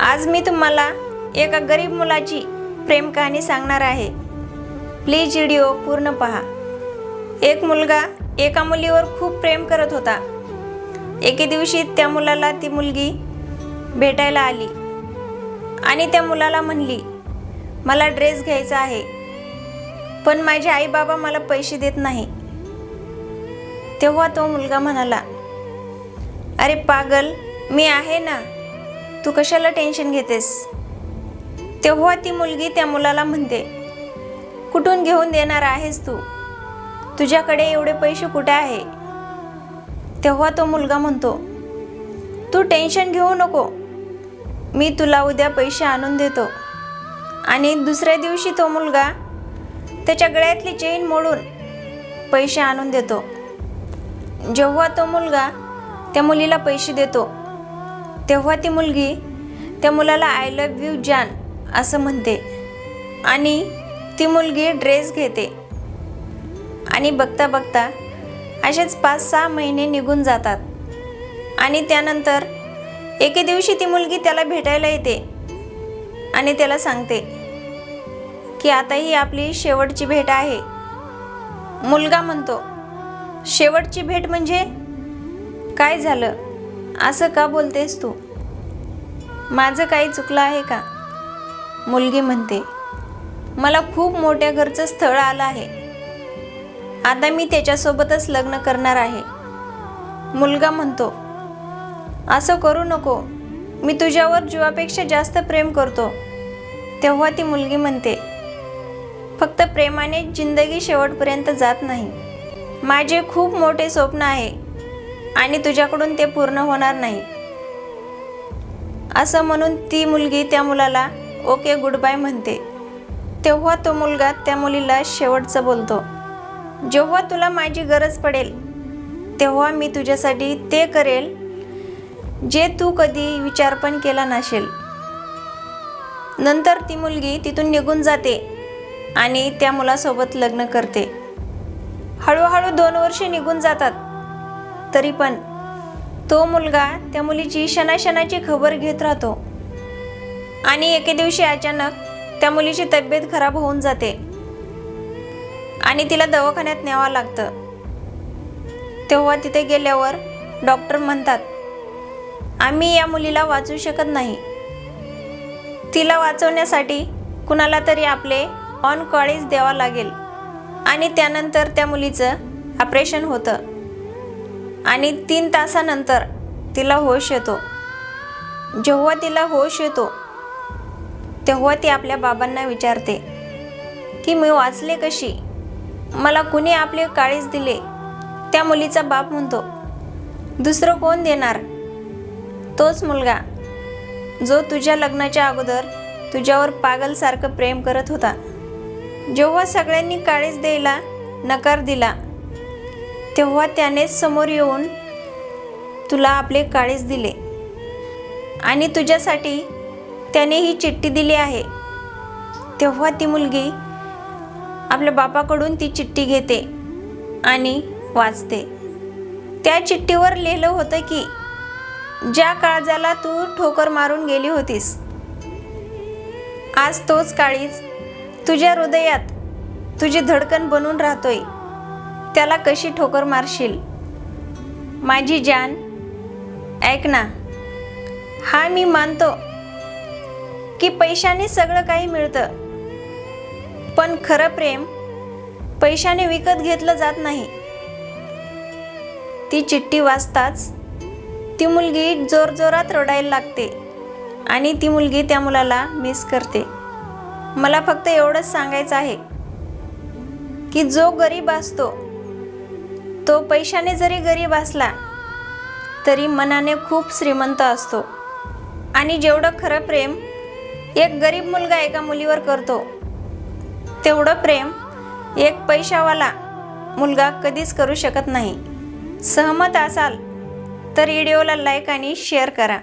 आज मी तुम्हाला एका गरीब मुलाची प्रेम कहाणी सांगणार आहे. प्लीज व्हिडिओ पूर्ण पहा. एक मुलगा एका मुलीवर खूप प्रेम करत होता. एके दिवशी त्या मुलाला ती मुलगी भेटायला आली आणि त्या मुलाला म्हणली मला ड्रेस घ्यायचा आहे पण माझे आई बाबा मला पैसे देत नाही. तेव्हा तो मुलगा म्हणाला अरे पागल मी आहे ना तू कशाला टेन्शन घेतेस? तेव्हा ती मुलगी त्या मुलाला म्हणते कुठून घेऊन देणार आहेस तू? तुझ्याकडे एवढे पैसे कुठे आहे? तेव्हा तो मुलगा म्हणतो तू टेन्शन घेऊ नको. मी तुला उद्या पैसे आणून देतो. आणि दुसऱ्या दिवशी तो मुलगा त्याच्या गळ्यातली चेन मोडून पैसे आणून देतो. जेव्हा तो मुलगा त्या मुलीला पैसे देतो तेव्हा ती मुलगी त्या मुलाला आय लव्ह यू जान असं म्हणते. आणि ती मुलगी ड्रेस घेते. आणि बघता बघता असेच पाच सहा महिने निघून जातात. आणि त्यानंतर एके दिवशी ती मुलगी त्याला भेटायला येते आणि त्याला सांगते की आता ही आपली शेवटची भेट आहे. मुलगा म्हणतो शेवटची भेट म्हणजे काय झालं? असं का बोलतेस तू? माझं काही चुकलं आहे का? मुलगी म्हणते मला खूप मोठ्या घरचं स्थळ आलं आहे. आता मी त्याच्यासोबतच लग्न करणार आहे. मुलगा म्हणतो असं करू नको. मी तुझ्यावर जीवापेक्षा जास्त प्रेम करतो. तेव्हा ती मुलगी म्हणते फक्त प्रेमाने जिंदगी शेवटपर्यंत जात नाही. माझे खूप मोठे स्वप्न आहे. आणि तुझ्याकडून ते पूर्ण होणार नाही. असं म्हणून ती मुलगी त्या मुलाला ओके गुड बाय म्हणते. तेव्हा तो मुलगा त्या मुलीला शेवटचं बोलतो. जेव्हा तुला माझी गरज पडेल तेव्हा मी तुझ्यासाठी ते करेल जे तू कधी विचार पण केला नसेल. नंतर ती मुलगी तिथून निघून जाते आणि त्या मुलासोबत लग्न करते. हळूहळू दोन वर्षे निघून जातात. तरी पण तो मुलगा त्या मुलीची शनाशनाची खबर घेत राहतो. आणि एके दिवशी अचानक त्या मुलीची तब्येत खराब होऊन जाते. आणि तिला दवाखान्यात न्यावं लागतं. तेव्हा तिथे गेल्यावर डॉक्टर म्हणतात आम्ही या मुलीला वाचवू शकत नाही. तिला वाचवण्यासाठी कुणाला तरी आपले ऑन कॉलेज द्यावा लागेल. आणि त्यानंतर त्या मुलीचं ऑपरेशन होतं. आणि तीन तासानंतर तिला होश येतो. जेव्हा तिला होश येतो तेव्हा ती आपल्या बाबांना विचारते की मी वाचले कशी? मला कुणी आपले काळीज दिले? त्या मुलीचा बाप म्हणतो दुसरं कोण देणार? तोच मुलगा जो तुझ्या लग्नाच्या अगोदर तुझ्यावर पागलसारखं प्रेम करत होता. जेव्हा सगळ्यांनी काळीज द्यायला नकार दिला तेव्हा त्याने समोर येऊन तुला आपले काळीज दिले. आणि तुझ्यासाठी त्याने ही चिठ्ठी दिली आहे. तेव्हा ती मुलगी आपल्या बापाकडून ती चिठ्ठी घेते आणि वाचते. त्या चिठ्ठीवर लिहिलं होतं की ज्या काळजाला तू ठोकर मारून गेली होतीस आज तोच काळीज तुझ्या हृदयात तुझी धडकन बनून राहतोय. त्याला कशी ठोकर मारशील? माझी जान ऐक ना. हा मी मानतो की पैशाने सगळं काही मिळतं. पण खरं प्रेम पैशाने विकत घेतलं जात नाही. ती चिठ्ठी वाचताच ती मुलगी जोरजोरात रडायला लागते आणि ती मुलगी त्या मुलाला मिस करते. मला फक्त एवढंच सांगायचं आहे की जो गरीब असतो तो पैशाने जरी गरीब असला तरी मनाने खूप श्रीमंत असतो. आणि जेवढं खरं प्रेम एक गरीब मुलगा एका मुलीवर करतो तेवढं प्रेम एक पैशावाला मुलगा कधीच करू शकत नाही. सहमत असाल तर व्हिडिओला लाईक आणि शेअर करा.